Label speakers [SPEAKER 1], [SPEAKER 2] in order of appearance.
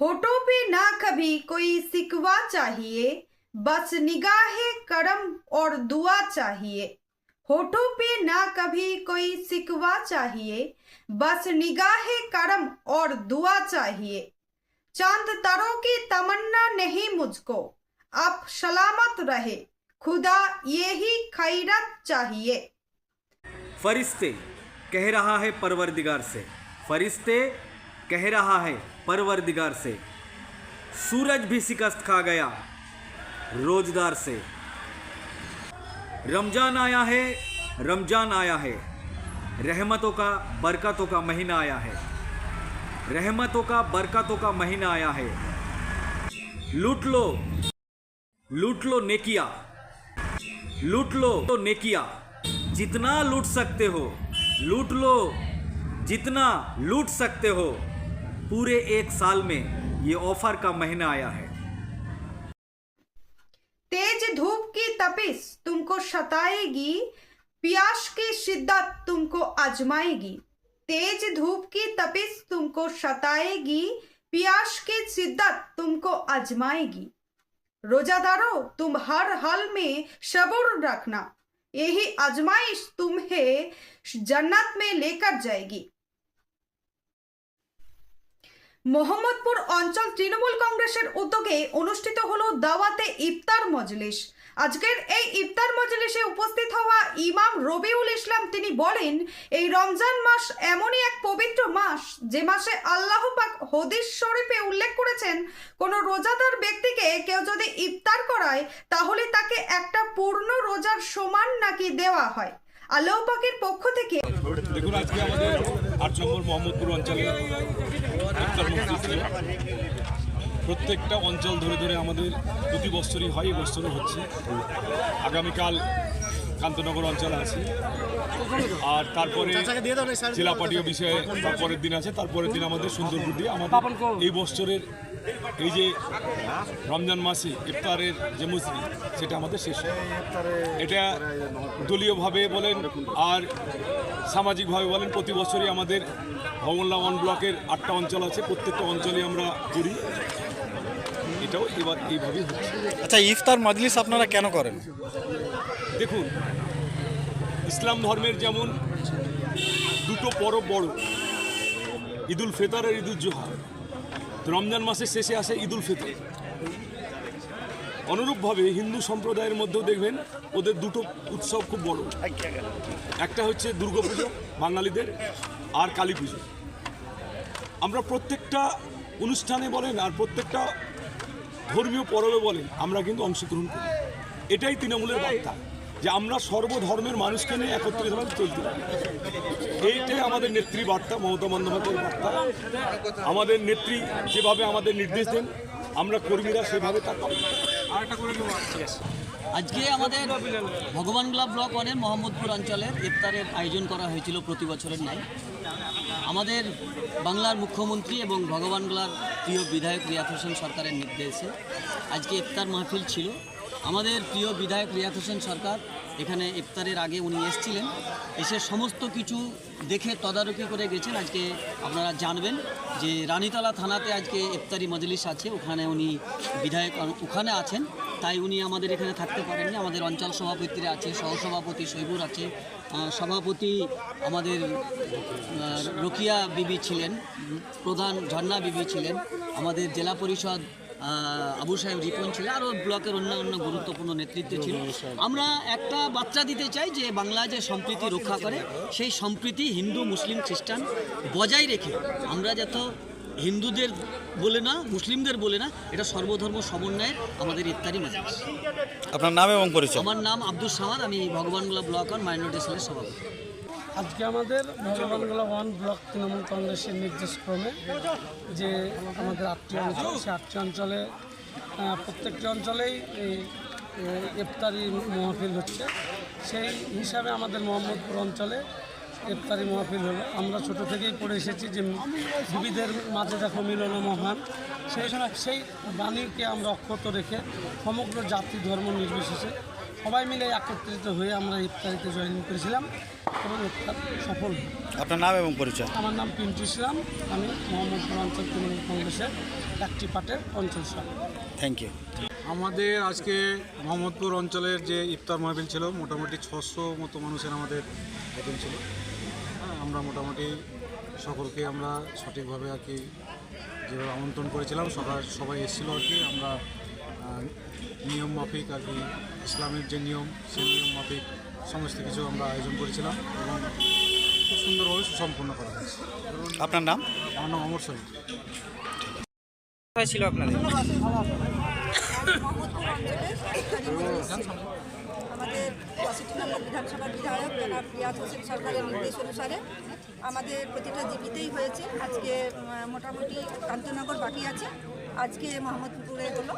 [SPEAKER 1] होठों पे ना कभी कोई सिकवा चाहिए, बस निगाहे करम और दुआ चाहिए। होठों पे ना कभी कोई सिकवा चाहिए, बस निगाहे करम और दुआ चाहिए। चाँद तारों की तमन्ना नहीं मुझको अब सलामत रहे, खुदा ये ही खैरत चाहिए।
[SPEAKER 2] फरिश्ते, कह रहा है परवरदिगार से, फरिश्ते, कह रहा है परवरदिगार से। सूरज भी शिकस्त खा गया रोज़गार से। रमज़ान आया है, रमज़ान आया है। रहमतों का, बरकतों का महीना आया है। रहमतों का, बरकतों का महीना आया है। लूट लो लूट लो नेकिया। लूट लो तो नेकिया। जितना लूट सकते हो, लूट लो। जितना लूट सकते हो। पूरे एक साल में ये ऑफ़र का महीना आया है।
[SPEAKER 1] तेज धूप की तपिश तुमको सताएगी, प्यास की शिद्दत तुमको आजमाएगी। तेज धूप की तपिश तुमको सताएगी, प्यास की शिद्दत तुमको आजमाएगी। रोजादारों, तुम हर हाल में सब्र रखना। यही आजमाइश तुम्हें जन्नत में लेकर जाएगी। মোহাম্মদপুর অঞ্চল তৃণমূল কংগ্রেসের উদ্যোগে অনুষ্ঠিত হলো দাওয়াতে ইফতার মজলিস। আজকের এই ইফতার মজলিসে উপস্থিত হওয়া ইমাম রবিউল ইসলাম তিনি বলেন, এই রমজান মাস এমনই এক পবিত্র মাস যে মাসে আল্লাহ পাক হদিস শরীফে উল্লেখ করেছেন, কোন রোজাদার ব্যক্তিকে কেউ যদি ইফতার করায় তাহলে তাকে একটা পূর্ণ রোজার সমান নাকি দেওয়া হয়। আল্লাহ পাকের পক্ষ থেকে
[SPEAKER 3] দেখুন, আজকে আমাদের আট নম্বর মোহাম্মদপুর অঞ্চলে প্রত্যেকটা অঞ্চল ধরে ধরে আমাদের প্রতি বছরই হয় এই বছরও হচ্ছে। আগামীকাল কান্তনগর অঞ্চলে আছে। আর তারপরে জেলা পার্টি বিষয়ে তারপরের দিন আছে তারপরের দিন আমাদের সুন্দরপুর দিয়ে আমাদের এই বছরের এই যে রমজান মাসে ইফতারের যে মুসলিম সেটা আমাদের শেষ এটা দলীয়ভাবে বলেন আর সামাজিকভাবে বলেন, প্রতি বছরই আমাদের ভবনলা ওয়ান ব্লকের আটটা অঞ্চল আছে, প্রত্যেকটা অঞ্চলে আমরা করি। এটাও এবার এইভাবেই
[SPEAKER 4] আচ্ছা ইফতার মজলিস আপনারা কেন করেন?
[SPEAKER 3] দেখুন, ইসলাম ধর্মের যেমন দুটো পরব বড়, ঈদুল ফেতর আর ঈদুল জোহা। রমজান মাসের শেষে আসে ঈদুল ফিতর। অনুরূপভাবে হিন্দু সম্প্রদায়ের মধ্যেও দেখবেন ওদের দুটো উৎসব খুব বড়। একটা হচ্ছে দুর্গাপুজো, বাঙালিদের, আর কালী পুজো। আমরা প্রত্যেকটা অনুষ্ঠানে বলেন আর প্রত্যেকটা ধর্মীয় পরবে বলেন, আমরা কিন্তু অংশগ্রহণ করি। এটাই তৃণমূলের বার্তা। যে আমরা সর্বধর্মের মানুষকে নিয়ে একত্রিতভাবে চলতে। পারি এইটাই আমাদের নেত্রী বার্তা মমতা বন্দ্যোপাধ্যায়ের বার্তা। আমাদের নেত্রী যেভাবে আমাদের নির্দেশ দেন আমরা কর্মীরা সেভাবে করি।
[SPEAKER 5] আজকে আমাদের ভগবানগোলা ব্লক ওয়ানের মোহাম্মদপুর অঞ্চলের ইফতারের আয়োজন করা হয়েছিল প্রতি বছরের ন্যায়। আমাদের বাংলার মুখ্যমন্ত্রী এবং ভগবানগোলার প্রিয় বিধায়ক হোসেন সরকারের নির্দেশে আজকে ইফতার মাহফিল ছিল। আমাদের প্রিয় বিধায়ক রিয়াত হোসেন সরকার এখানে ইফতারের আগে উনি এসেছিলেন। এসে সমস্ত কিছু দেখে তদারকি করে গেছেন। আজকে আপনারা জানবেন যে রানীতলা থানাতে আজকে ইফতারি মজলিস আছে। ওখানে উনি বিধায়ক, ওখানে আছেন। তাই উনি আমাদের এখানে থাকতে পারেননি। আমাদের অঞ্চল সভাপতিরা আছে, সহসভাপতি সৈবুর আছে। সভাপতি আমাদের রোকিয়া বিবি ছিলেন। প্রধান ঝর্ণা বিবি ছিলেন। আমাদের জেলা পরিষদ আবু সাহেব রিপন ছিল আরও ব্লকের অন্যান্য গুরুত্বপূর্ণ নেতৃত্ব ছিল। আমরা একটা বার্তা দিতে চাই যে বাংলা যে সম্প্রীতি রক্ষা করে সেই সম্প্রীতি হিন্দু মুসলিম খ্রিস্টান বজায় রেখে আমরা যত হিন্দুদের বলে না মুসলিমদের বলে না এটা সর্বধর্ম সমন্বয়ের আমাদের ইত্যাদি মজলিস
[SPEAKER 4] আপনার নাম এবং পরিচয়?
[SPEAKER 5] আমার নাম আব্দুল সামাদ আমি ভগবানগোলা ব্লক অন মাইনরিটি সেলের সভাপতি।
[SPEAKER 6] আজকে আমাদের ভগবানগোলা ওয়ান ব্লক তৃণমূল কংগ্রেসের নির্দেশ ক্রমে যে আমাদের আটটি অঞ্চল সেই আটটি অঞ্চলে প্রত্যেকটি অঞ্চলেই এই ইফতারি মহফিল হচ্ছে। সেই হিসাবে আমাদের মোহাম্মদপুর অঞ্চলে ইফতারি মহফিল হলো। আমরা ছোট থেকেই পড়ে এসেছি যে বিবিধের মাঝে দেখো মিলন মহান সেই সেই বাণীকে আমরা অক্ষত রেখে সমগ্র জাতি ধর্ম নির্বিশেষে সবাই মিলে একত্রিত হয়ে আমরা ইফতারিতে জয়েন করেছিলাম। এবং ইফতার সফল।
[SPEAKER 4] আপনার নাম এবং পরিচয়?
[SPEAKER 6] আমার নাম পিন্টু ইসলাম। আমি মোহাম্মদপুর অঞ্চল তৃণমূল কংগ্রেসের একটি পার্টের অঞ্চল সভাপতি
[SPEAKER 4] থ্যাংক ইউ
[SPEAKER 7] আমাদের আজকে মোহাম্মদপুর অঞ্চলের যে ইফতার মাহফিল ছিল মোটামুটি ছশো মতো মানুষের আমাদের আইটেম ছিল। হ্যাঁ, আমরা মোটামুটি সকলকে আমরা সঠিকভাবে আর কি যেভাবে আমন্ত্রণ করেছিলাম সবাই সবাই এসেছিল আর কি। আমরা নিয়ম মাফিক আর কি ইসলামের যে নিয়ম সেই নিয়ম মাফিক সমস্ত কিছু আমরা আয়োজন করেছিলাম এবং খুব সুন্দরভাবে সুসম্পন্ন করা হয়েছে।
[SPEAKER 4] আপনার নাম?
[SPEAKER 7] আমার নাম অমর শহীদ
[SPEAKER 4] ছিল আপনাদের?
[SPEAKER 8] আমাদের নম্বর বিধানসভার বিধায়ক জনাব রিয়াজ হোসেন সরকারের নির্দেশ অনুসারে আমাদের প্রতিটা জিপিতেই হয়েছে। আজকে মোটামুটি কান্তনগর বাকি আছে। আজকে মোহাম্মদপুরে হলো।